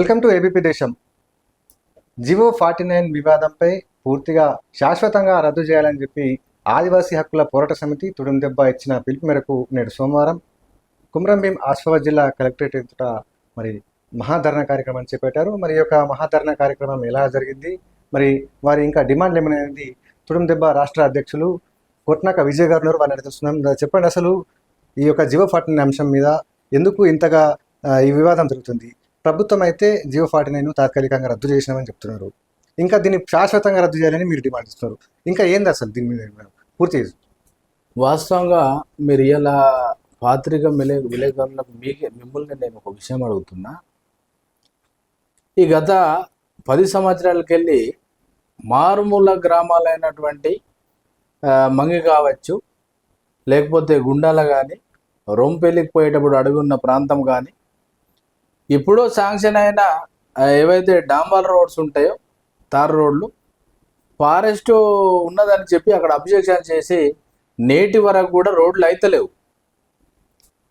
Welcome to ABP Desam. GO forty nine వివాదంపై పూర్తిగా శాశ్వతంగా రద్దు చేయాలని చెప్పి ఆదివాసీ హక్కుల పోరాట సమితి తుడుం దెబ్బ ఇచ్చిన పిలుపు మేరకు నేడు సోమవారం కుమ్రంభీం ఆసిఫాబాద్ జిల్లా కలెక్టరేట్ ఎదుట మరి మహాధరణ కార్యక్రమం చేపట్టారు. మరి యొక్క మహాధరణ కార్యక్రమం ఎలా జరిగింది? మరి వారి ఇంకా డిమాండ్ ఏమైనది తుడుం దెబ్బ రాష్ట్ర అధ్యక్షులు కొట్నాక విజయ్ గారు వారిని తెలుస్తున్నాం చెప్పండి అసలు ఈ యొక్క జివో ఫార్టీ నైన్ అంశం మీద ఎందుకు ఇంతగా ఈ వివాదం జరుగుతుంది? ప్రభుత్వం అయితే జియో ఫార్టీ నైన్ తాత్కాలికంగా రద్దు చేసినామని చెప్తున్నారు. ఇంకా దీన్ని శాశ్వతంగా రద్దు చేయాలని మీరు డిమాండ్ ఇస్తున్నారు ఇంకా ఏంది అసలు దీని మీద పూర్తి వాస్తవంగా మీరు ఇలా పాత్రిక విలే విలేకరులకు మీకే మిమ్మల్ని నేను ఒక విషయం అడుగుతున్నా. ఈ గత పది సంవత్సరాలకెళ్ళి మారుమూల గ్రామాలైనటువంటి మంగి కావచ్చు లేకపోతే గుండాల కానీ రొంపెల్లికి పోయేటప్పుడు అడుగున్న ప్రాంతం కానీ ఇప్పుడు శాంక్షన్ అయిన ఏవైతే డాంబర్ రోడ్స్ ఉంటాయో తార్ రోడ్లు ఫారెస్ట్ ఉన్నదని చెప్పి అక్కడ అబ్జెక్షన్ చేసి నేటి వరకు కూడా రోడ్లు అయితలేవు.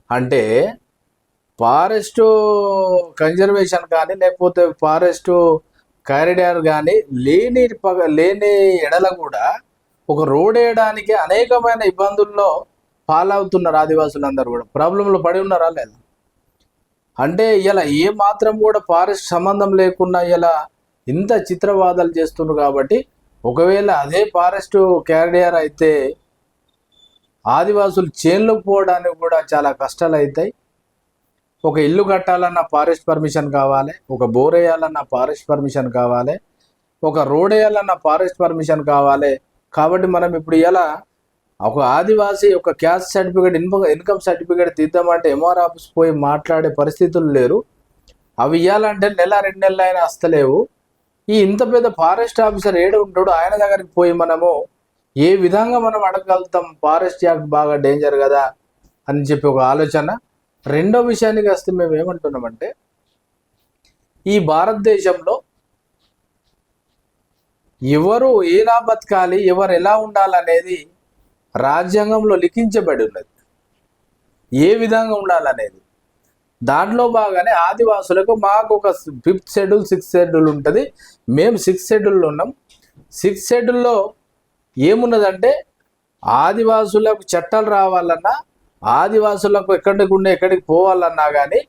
అంటే ఫారెస్ట్ కన్జర్వేషన్ కానీ లేకపోతే ఫారెస్ట్ కారిడార్ కానీ లేని పగ లేని ఎడల కూడా ఒక రోడ్ వేయడానికి అనేకమైన ఇబ్బందుల్లో పాలవుతున్నారు ఆదివాసులందరూ కూడా. ప్రాబ్లంలో పడి ఉన్నారా లేదా? అంటే ఇలా ఏ మాత్రం కూడా ఫారెస్ట్ సంబంధం లేకుండా ఇలా ఇంత చిత్రవాదాలు చేస్తున్నారు కాబట్టి ఒకవేళ అదే ఫారెస్ట్ క్యారియర్ అయితే ఆదివాసులు చేన్లోకి పోవడానికి కూడా చాలా కష్టాలు అవుతాయి ఒక ఇల్లు కట్టాలన్న ఫారెస్ట్ పర్మిషన్ కావాలి ఒక బోర్ వేయాలన్న ఫారెస్ట్ పర్మిషన్ కావాలి ఒక రోడ్ వేయాలన్న ఫారెస్ట్ పర్మిషన్ కావాలి. కాబట్టి మనం ఇప్పుడు ఇలా ఒక ఆదివాసి ఒక caste certificate income income certificate తీద్దామంటే MR office పోయి మాట్లాడే పరిస్థితులు లేరు. అవి ఇవ్వాలంటే నెల రెండు నెలలు అయినా వస్తలేవు ఈ ఇంత పెద్ద ఫారెస్ట్ ఆఫీసర్ ఏడు ఉంటాడు ఆయన దగ్గరికి పోయి మనము ఏ విధంగా మనం అడగలుగుతాం ఫారెస్ట్ యాక్ట్ బాగా డేంజర్ కదా అని చెప్పి ఒక ఆలోచన. రెండో విషయానికి వస్తే మేము ఏమంటున్నామంటే ఈ భారతదేశంలో ఎవరు ఎలా బతకాలి ఎవరు ఎలా ఉండాలనేది రాజ్యాంగంలో లిఖించబడి ఉన్నది. ఏ విధంగా ఉండాలనేది? దాంట్లో బాగానే ఆదివాసులకు మాకు ఒక ఫిఫ్త్ షెడ్యూల్ సిక్స్త్ షెడ్యూల్ ఉంటుంది. మేము సిక్స్త్ షెడ్యూల్లో ఉన్నాం. సిక్స్త్ షెడ్యూల్లో ఏమున్నదంటే ఆదివాసులకు చట్టాలు రావాలన్నా ఆదివాసులకు ఎక్కడికి ఉండే ఎక్కడికి పోవాలన్నా కానీ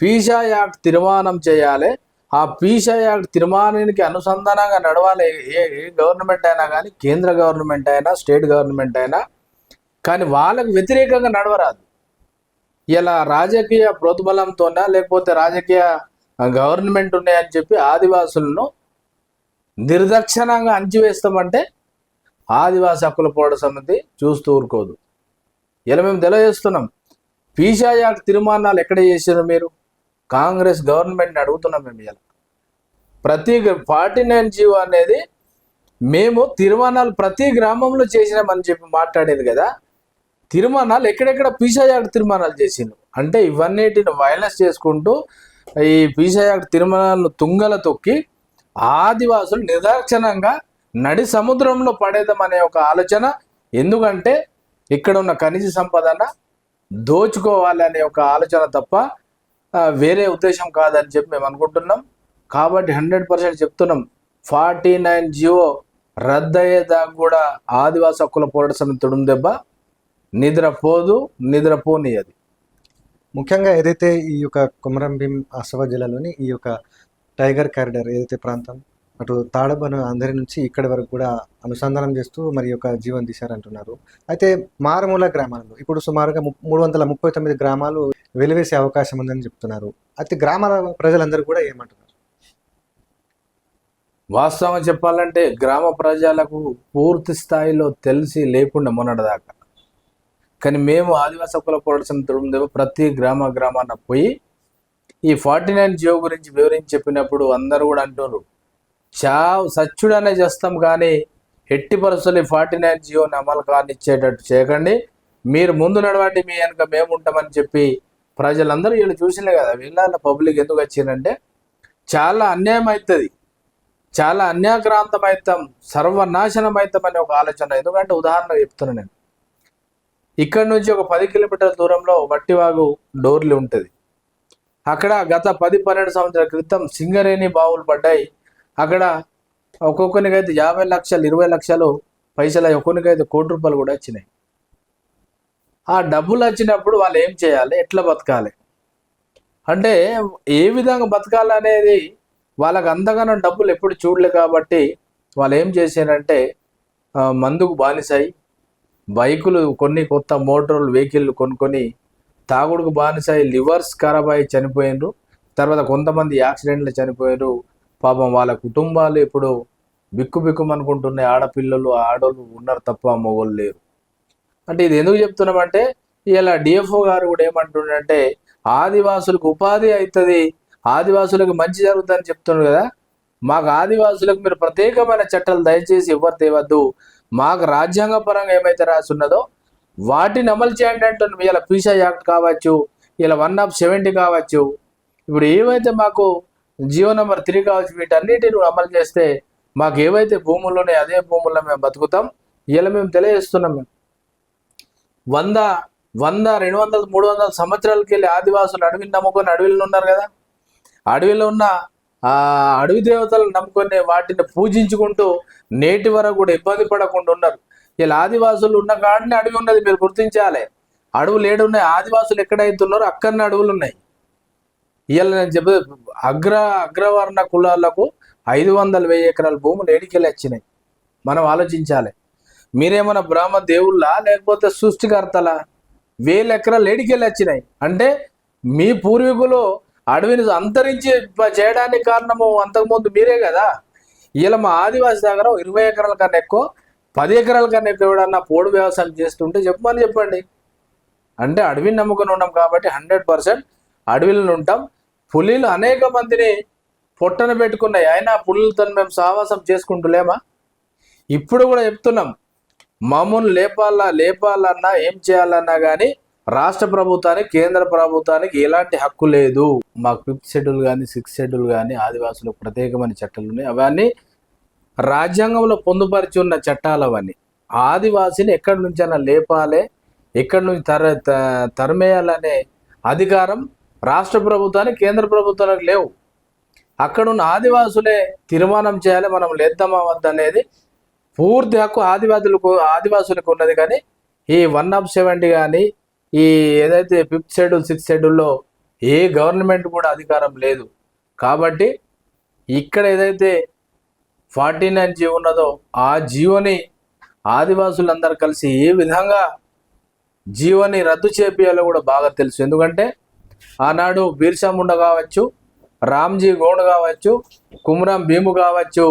పీషా యాక్ట్ తీర్మానం చేయాలి. ఆ పీషా యాక్ట్ తీర్మానానికి అనుసంధానంగా నడవాలి ఏ ఏ గవర్నమెంట్ అయినా కానీ కేంద్ర గవర్నమెంట్ అయినా స్టేట్ గవర్నమెంట్ అయినా కానీ వాళ్ళకు వ్యతిరేకంగా నడవరాదు. ఇలా రాజకీయ ప్రోద్బలంతోనా లేకపోతే రాజకీయ గవర్నమెంట్ ఉన్నాయని చెప్పి ఆదివాసులను నిర్దక్షణంగా అంచివేస్తామంటే ఆదివాసి హక్కుల పోరాట సమితి చూస్తూ ఊరుకోదు. ఇలా మేము తెలియజేస్తున్నాం. పీషా యాక్ట్ తీర్మానాలు ఎక్కడ చేసారు మీరు? కాంగ్రెస్ గవర్నమెంట్ని అడుగుతున్నాం మేము ఇలా ప్రతి ఫార్టీ నైన్ జీవో అనేది మేము తీర్మానాలు ప్రతి గ్రామంలో చేసినామని చెప్పి మాట్లాడేది కదా. తీర్మానాలు ఎక్కడెక్కడ పీసా యాక్ట్ తీర్మానాలు చేసిండు అంటే ఇవన్నిటిని వైలెన్స్ చేసుకుంటూ ఈ పీసా యాక్ట్ తీర్మానాలను తుంగల తొక్కి ఆదివాసులు నిర్దాక్షణంగా నడి సముద్రంలో పడేద్దాం అనే ఒక ఆలోచన. ఎందుకంటే ఇక్కడ ఉన్న ఖనిజ సంపదన దోచుకోవాలి అనే ఒక ఆలోచన తప్ప వేరే ఉద్దేశం కాదని చెప్పి మేము అనుకుంటున్నాం. కాబట్టి హండ్రెడ్ పర్సెంట్ చెప్తున్నాం. ఫార్టీ నైన్ జియో రద్దయ్యేదాకా కూడా ఆదివాస హక్కుల పోరాట సమితి తుడుము దెబ్బ. నిద్రపోదు నిద్రపోనియది. ముఖ్యంగా ఏదైతే ఈ యొక్క కుమరం భీం ఆసిఫాబాద్ జిల్లాలోని ఈ యొక్క టైగర్ కారిడార్ ఏదైతే ప్రాంతం అటు తాడబను అందరి నుంచి ఇక్కడి వరకు కూడా అనుసంధానం చేస్తూ మరి యొక్క జీవనం తీశారంటున్నారు. అయితే మారుమూల గ్రామాలలో ఇప్పుడు సుమారుగా మూడు వందల ముప్పై తొమ్మిది గ్రామాలు వెలివేసే అవకాశం ఉందని చెప్తున్నారు. అతి గ్రామాల ప్రజలందరూ కూడా ఏమంటున్నారు? వాస్తవం చెప్పాలంటే గ్రామ ప్రజలకు పూర్తి స్థాయిలో తెలిసి లేకుండా మొన్నటిదాకా. కానీ మేము ఆదివాసీ కుల పోరాటం సమితి ప్రతి గ్రామ గ్రామాన పోయి ఈ ఫార్టీ నైన్ జియో గురించి వివరించి చెప్పినప్పుడు అందరూ కూడా అంటున్నారు చావు సచ్చుడనే చేస్తాం కానీ ఎట్టి పరిస్థితులు ఈ ఫార్టీ నైన్ జియోని అమలు కానిచ్చేటట్టు చేయకండి. మీరు ముందు నడవండి మీ వెనక మేము ఉంటామని చెప్పి ప్రజలందరూ వీళ్ళు చూసిలే కదా వీళ్ళ పబ్లిక్ ఎందుకు వచ్చిందంటే చాలా అన్యాయం అవుతుంది చాలా అన్యాక్రాంతమైతం సర్వనాశనమైతం సర్వనాశనం అవుతాం అనే ఒక ఆలోచన. ఎందుకంటే ఉదాహరణ చెప్తున్నాను నేను. ఇక్కడ నుంచి ఒక పది కిలోమీటర్ల దూరంలో వట్టివాగు డోర్లు ఉంటుంది. అక్కడ గత పది పన్నెండు సంవత్సరాల క్రితం సింగరేణి బావులు పడ్డాయి. అక్కడ ఒక్కొక్కరికైతే యాభై లక్షలు ఇరవై లక్షలు పైసలు ఒక్కొక్కరికైతే కోటి రూపాయలు కూడా వచ్చినాయి. ఆ డబ్బులు వచ్చినప్పుడు వాళ్ళు ఏం చేయాలి? ఎట్లా బతకాలి? అంటే ఏ విధంగా బతకాలనేది వాళ్ళకి అంతగానో డబ్బులు ఎప్పుడు చూడలే కాబట్టి వాళ్ళు ఏం చేశారంటే మందుకు బానిసాయి బైకులు కొన్ని కొత్త మోటార్లు వెహికల్ కొనుక్కొని తాగుడుకు బానిసాయి లివర్స్ ఖరాబ్ అయి చనిపోయినరు. తర్వాత కొంతమంది యాక్సిడెంట్లు చనిపోయారు పాపం వాళ్ళ కుటుంబాలు ఇప్పుడు బిక్కు బిక్కుమనుకుంటున్నాయి. ఆడపిల్లలు ఆడోళ్ళు ఉన్నారు తప్ప మొగోళ్ళు లేరు. అంటే ఇది ఎందుకు చెప్తున్నామంటే ఇలా డిఎఫ్ఓ గారు కూడా ఏమంటుండంటే ఆదివాసులకు ఉపాధి అవుతుంది ఆదివాసులకు మంచి జరుగుతుందని చెప్తున్నారు కదా. మాకు ఆదివాసులకు మీరు ప్రత్యేకమైన చట్టాలు దయచేసి ఎవరు తేవద్దు. మాకు రాజ్యాంగ పరంగా ఏమైతే రాసున్నదో వాటిని అమలు చేయండి అంటున్నాం ఇలా పీసా యాక్ట్ కావచ్చు ఇలా వన్ ఆఫ్ సెవెంటీ కావచ్చు. ఇప్పుడు ఏవైతే మాకు జియో నెంబర్ త్రీ కావచ్చు వీటన్నిటిని అమలు చేస్తే మాకు ఏవైతే భూములు ఉన్నాయో అదే భూముల్లో మేము బతుకుతాం. ఇలా మేము తెలియజేస్తున్నాం మేము. వంద వంద రెండు వందల మూడు వందల సంవత్సరాలకి వెళ్ళి ఆదివాసులు అడవిని నమ్ముకొని అడవిలో ఉన్నారు కదా? అడవిలో ఉన్న ఆ అడవి దేవతలను నమ్ముకొని వాటిని పూజించుకుంటూ నేటి వరకు కూడా ఇబ్బంది పడకుండా ఉన్నారు. ఇలా ఆదివాసులు ఉన్న కాడనే అడవి ఉన్నది మీరు గుర్తించాలి. అడవులు ఏడు ఉన్నాయి. ఆదివాసులు ఎక్కడైతున్నారో అక్కడనే అడవులు ఉన్నాయి. ఇవాళ నేను చెప్పే అగ్ర అగ్రవర్ణ కులాలకు ఐదు వందల వెయ్యి ఎకరాల భూములు ఏడికెళ్ళి వచ్చినాయి. మనం ఆలోచించాలి. మీరేమన్నా బ్రహ్మ దేవుళ్ళా? లేకపోతే సృష్టికర్తలా? వేల ఎకరాలు ఏడికెళ్ళి వచ్చినాయి. అంటే మీ పూర్వీకులు అడవిని అంతరించి చేయడానికి కారణము అంతకుముందు మీరే కదా? ఇలా మా ఆదివాసి దగ్గర ఇరవై ఎకరాల కన్నా ఎక్కువ పది ఎకరాల కన్నా ఎక్కువ ఎవడన్నా పోడు వ్యవసాయం చేస్తుంటే చెప్పమని చెప్పండి. అంటే అడవిని నమ్ముకొని ఉన్నాం కాబట్టి హండ్రెడ్ పర్సెంట్ అడవిలో ఉంటాం. పులిలు అనేక మందిని పొట్టన పెట్టుకున్నాయి. అయినా పులులతో మేము సావాసం చేసుకుంటులేమా ఇప్పుడు కూడా చెప్తున్నాం. మామూలు లేపాలా లేపాలన్నా ఏం చేయాలన్నా కానీ రాష్ట్ర ప్రభుత్వానికి కేంద్ర ప్రభుత్వానికి ఎలాంటి హక్కు లేదు. మాకు ఫిఫ్త్ షెడ్యూల్ కానీ సిక్స్త్ షెడ్యూల్ కానీ ఆదివాసులకు ప్రత్యేకమైన చట్టాలు ఉన్నాయి. అవన్నీ రాజ్యాంగంలో పొందుపరిచి ఉన్న చట్టాలు అవన్నీ. ఆదివాసిని ఎక్కడి నుంచైనా లేపాలే ఎక్కడి నుంచి తర త- తరిమేయాలనే అధికారం రాష్ట్ర ప్రభుత్వానికి కేంద్ర ప్రభుత్వానికి లేవు. అక్కడున్న ఆదివాసులే తీర్మానం చేయాలి మనం లేద్దామా వద్దనేది పూర్తి హక్కు ఆదివాసులకు ఆదివాసులకు ఉన్నది కానీ ఈ వన్ ఆఫ్ సెవెంటీ కానీ ఈ ఏదైతే ఫిఫ్త్ షెడ్యూల్ సిక్స్త్ షెడ్యూల్లో ఏ గవర్నమెంట్ కూడా అధికారం లేదు. కాబట్టి ఇక్కడ ఏదైతే ఫార్టీ నైన్ జీవో ఉన్నదో ఆ జీవోని ఆదివాసులందరూ కలిసి ఏ విధంగా జీవోని రద్దు చేపియాలో కూడా బాగా తెలుసు. ఎందుకంటే ఆనాడు బిర్సా ముండ కావచ్చు రామ్జీ గోండ్ కావచ్చు కుమ్రాం భీము కావచ్చు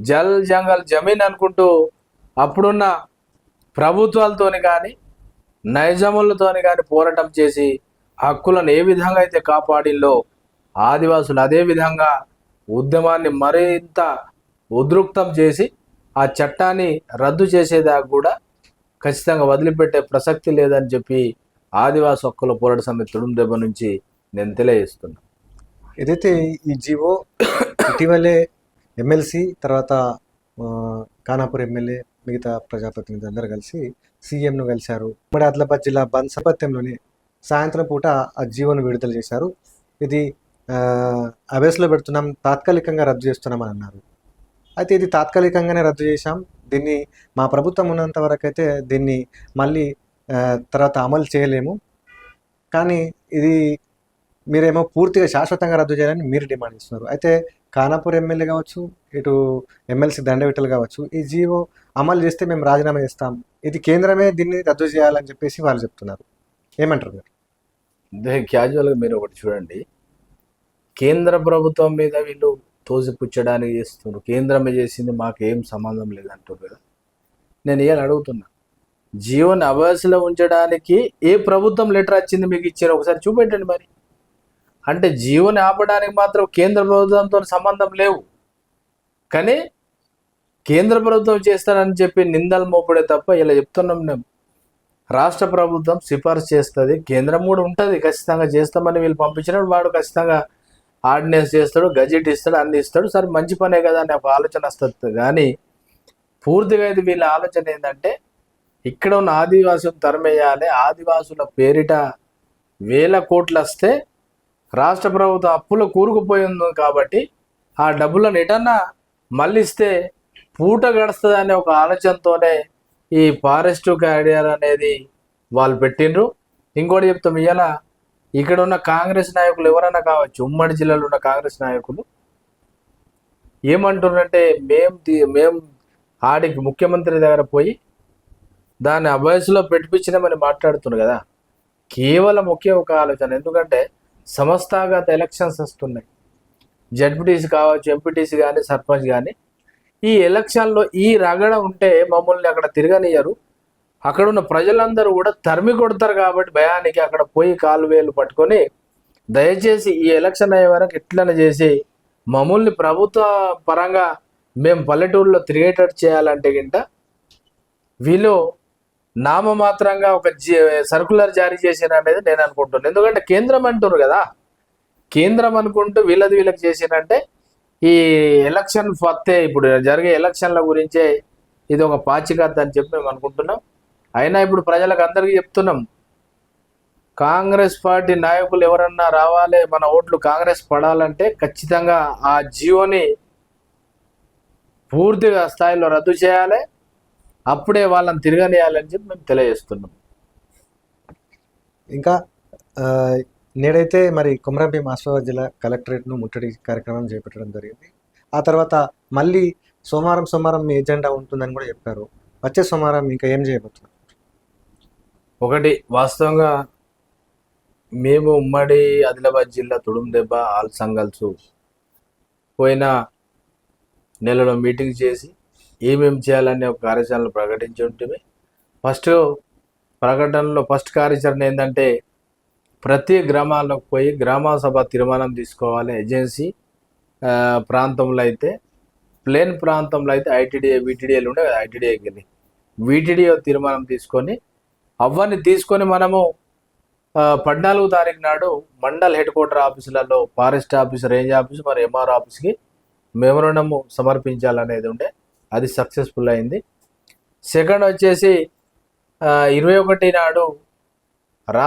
జల్ జంగల్ జమీన్ అనుకుంటూ అప్పుడున్న ప్రభుత్వాలతోని కానీ నైజములతోని కానీ పోరాటం చేసి హక్కులను ఏ విధంగా అయితే కాపాడిల్లో ఆదివాసులు అదే విధంగా ఉద్యమాన్ని మరింత ఉద్రుక్తం చేసి ఆ చట్టాన్ని రద్దు చేసేదాకా కూడా ఖచ్చితంగా వదిలిపెట్టే ప్రసక్తి లేదని చెప్పి ఆదివాసి హక్కుల పోరాట సమితి తుడుం దెబ్బ నుంచి నేను తెలియజేస్తున్నా. ఏదైతే ఈ జీవో ఇటీవలే ఎమ్మెల్సీ తర్వాత ఖానాపూర్ ఎమ్మెల్యే మిగతా ప్రజాప్రతినిధులు అందరూ కలిసి సీఎంను కలిశారు. ఉమ్మడి ఆదిలాబాద్ జిల్లా బంద్ సాయంత్రం పూట ఆ జీవోను విడుదల చేశారు. ఇది అవేస్లో పెడుతున్నాం తాత్కాలికంగా రద్దు చేస్తున్నామని అన్నారు. అయితే ఇది తాత్కాలికంగానే రద్దు చేశాం. దీన్ని మా ప్రభుత్వం ఉన్నంత వరకు అయితే దీన్ని మళ్ళీ తర్వాత అమలు చేయలేము. కానీ ఇది మీరేమో పూర్తిగా శాశ్వతంగా రద్దు చేయాలని మీరు డిమాండ్ ఇస్తున్నారు అయితే ఖానాపూర్ ఎమ్మెల్యే కావచ్చు ఇటు ఎమ్మెల్సీ దండవిట్టలు కావచ్చు ఈ జీవో అమలు చేస్తే మేము రాజీనామా చేస్తాం. ఇది కేంద్రమే దీన్ని రద్దు చేయాలని చెప్పేసి వాళ్ళు చెప్తున్నారు. ఏమంటారు మీరు? క్యాజువల్గా మీరు ఒకటి చూడండి. కేంద్ర ప్రభుత్వం మీద వీళ్ళు తోసిపుచ్చడానికి చేస్తున్నారు. కేంద్రమే చేసింది మాకు ఏం సంబంధం లేదంటారు కదా. నేను ఏం అడుగుతున్నా. జీవన్ అభ్యాసలో ఉంచడానికి ఏ ప్రభుత్వం లెటర్ వచ్చింది మీకు ఇచ్చారు ఒకసారి చూపెట్టండి మరి. అంటే జీవన్ ఆపడానికి మాత్రం కేంద్ర ప్రభుత్వంతో సంబంధం లేవు. కానీ కేంద్ర ప్రభుత్వం చేస్తానని చెప్పి నిందలు మోపడే తప్ప ఇలా చెప్తున్నాం మేము. రాష్ట్ర ప్రభుత్వం సిఫార్సు చేస్తుంది కేంద్రం కూడా ఉంటుంది ఖచ్చితంగా చేస్తామని వీళ్ళు పంపించినప్పుడు వాడు ఖచ్చితంగా ఆర్డినెన్స్ చేస్తాడు గజెట్ ఇస్తాడు అన్ని ఇస్తాడు సరే మంచి పనే కదా అనే ఒక ఆలోచన వస్తుంది. కానీ పూర్తిగా ఇది వీళ్ళ ఆలోచన ఏంటంటే ఇక్కడ ఉన్న ఆదివాసులు తరమేయాలి ఆదివాసుల పేరిట వేల కోట్లు వస్తే రాష్ట్ర ప్రభుత్వం అప్పులో కూరుకుపోయి ఉంది కాబట్టి ఆ డబ్బులను ఎటన్నా మళ్ళిస్తే పూట గడుస్తుంది అనే ఒక ఆలోచనతోనే ఈ ఫారెస్ట్ క్యారియర్ అనేది వాళ్ళు పెట్టిండ్రు. ఇంకోటి చెప్తాం ఇవాళ ఇక్కడ ఉన్న కాంగ్రెస్ నాయకులు ఎవరైనా కావచ్చు ఉమ్మడి జిల్లాలో ఉన్న కాంగ్రెస్ నాయకులు ఏమంటున్నారంటే మేము మేము ఆడికి ముఖ్యమంత్రి దగ్గర పోయి దాన్ని అభయస్లో పెట్టిపించినామని మాట్లాడుతున్నారు కదా. కేవలం ఒకే ఒక ఆలోచన ఎందుకంటే సంస్థాగత ఎలక్షన్స్ వస్తున్నాయి. జడ్పీటీసీ కావచ్చు ఎంపీటీసీ కానీ సర్పంచ్ కానీ ఈ ఎలక్షన్లో ఈ రగడ ఉంటే మమ్మల్ని అక్కడ తిరగనియరు. అక్కడ ఉన్న ప్రజలందరూ కూడా తరిమి కొడతారు కాబట్టి భయానికి అక్కడ పోయి కాలు వేలు పట్టుకొని దయచేసి ఈ ఎలక్షన్ అయ్యే వరకు ఎట్లనే చేసి మమ్మల్ని ప్రభుత్వ పరంగా మేము పల్లెటూరులో తిరిగేటట్టు చేయాలంటే గింట వీళ్ళు నామమాత్రంగా ఒక సర్కులర్ జారీ చేసిన అనేది నేను అనుకుంటున్నాను ఎందుకంటే కేంద్రం అంటున్నారు కదా. కేంద్రం అనుకుంటూ వీళ్ళది వీళ్ళకి చేసినంటే ఈ ఎలక్షన్ ఫత్తే ఇప్పుడు జరిగే ఎలక్షన్ల గురించే ఇది ఒక పాచికత్ అని చెప్పి మేము అనుకుంటున్నాం. అయినా ఇప్పుడు ప్రజలకు అందరికీ చెప్తున్నాం. కాంగ్రెస్ పార్టీ నాయకులు ఎవరన్నా రావాలి మన ఓట్లు కాంగ్రెస్ పడాలంటే ఖచ్చితంగా ఆ జియోని పూర్తిగా స్థాయిలో రద్దు చేయాలి. అప్పుడే వాళ్ళని తిరగనియాలని చెప్పి మేము తెలియజేస్తున్నాం. ఇంకా నేడైతే మరి కొమరంభీం ఆసిఫాబాద్ జిల్లా కలెక్టరేట్ను ముట్టడి కార్యక్రమం చేపట్టడం జరిగింది. ఆ తర్వాత మళ్ళీ సోమవారం సోమవారం మీ ఎజెండా ఉంటుందని కూడా చెప్పారు. వచ్చే సోమవారం ఇంకా ఏం చేయబోతున్నారు ఒకటి వాస్తవంగా మేము ఉమ్మడి ఆదిలాబాద్ జిల్లా తుడుందెబ్బ ఆల్ సంఘల్స్ పోయిన నెలలో మీటింగ్ చేసి ఏమేమి చేయాలనే ఒక కార్యాచరణలు ప్రకటించి ఉంటుంది ఫస్ట్ ప్రకటనలో ఫస్ట్ కార్యాచరణ ఏంటంటే ప్రతి గ్రామాల్లోకి పోయి గ్రామ సభ తీర్మానం తీసుకోవాలి ఏజెన్సీ ప్రాంతంలో అయితే. ప్లేన్ ప్రాంతంలో అయితే ఐటీడీఏ వీటీడీఏలు ఉండే ఐటీడీఏకి వెళ్ళి వీటీడీఏ తీర్మానం తీసుకొని అవన్నీ తీసుకొని మనము పద్నాలుగు తారీఖు నాడు మండల్ హెడ్ క్వార్టర్ ఆఫీసులలో ఫారెస్ట్ ఆఫీస్ రేంజ్ ఆఫీస్ మరి ఎంఆర్ ఆఫీస్కి మెమరణము సమర్పించాలనేది ఉండే. అది సక్సెస్ఫుల్ అయింది. సెకండ్ వచ్చేసి ఇరవై ఒకటి నాడు రా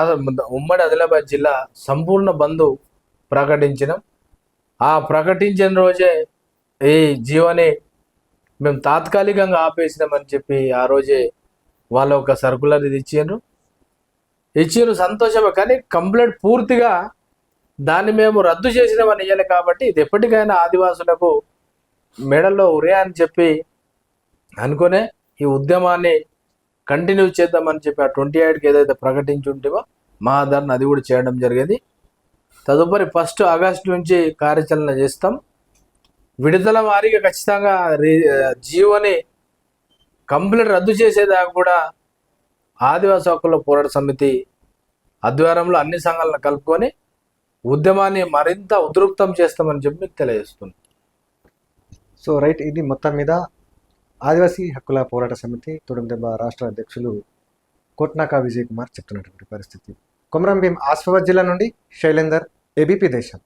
ఉమ్మడి ఆదిలాబాద్ జిల్లా సంపూర్ణ బంధు ప్రకటించినాం. ఆ ప్రకటించిన రోజే ఈ జీవోని మేము తాత్కాలికంగా ఆపేసినామని చెప్పి ఆ రోజే వాళ్ళు ఒక సర్కులర్ ఇది ఇచ్చిండ్రు. ఇచ్చిండ్రు సంతోషమే కానీ కంప్లైంట్ పూర్తిగా దాన్ని మేము రద్దు చేసినామని ఇయ్యాలి కాబట్టి ఇది ఎప్పటికైనా ఆదివాసులకు మెడల్లో ఉరే అని చెప్పి అనుకునే ఈ ఉద్యమాన్ని కంటిన్యూ చేద్దామని చెప్పి ఆ ట్వంటీ ఎయిట్కి ఏదైతే ప్రకటించి ఉంటేవో మా ఆధారణ అది కూడా చేయడం జరిగేది. తదుపరి ఫస్ట్ ఆగస్టు నుంచి కార్యాచరణ చేస్తాం. విడుదల వారీగా ఖచ్చితంగా రీ జీవోని కంప్లీట్ రద్దు చేసేదాకా కూడా ఆదివాసీ హక్కుల పోరాట సమితి ఆధ్వర్యంలో అన్ని సంఘాలను కలుపుకొని ఉద్యమాన్ని మరింత ఉదృప్తం చేస్తామని చెప్పి మీకు సో రైట్ ఇది మొత్తం మీద ఆదివాసీ హక్కుల పోరాట సమితి తుడుందెబ్బ రాష్ట్ర అధ్యక్షులు కోట్నాకా విజయ్ కుమార్ చెప్తున్నటువంటి పరిస్థితి. కొమరంభీం ఆసిఫాబాద్ జిల్లా నుండి శైలేందర్ ఏబీపీ దేశం.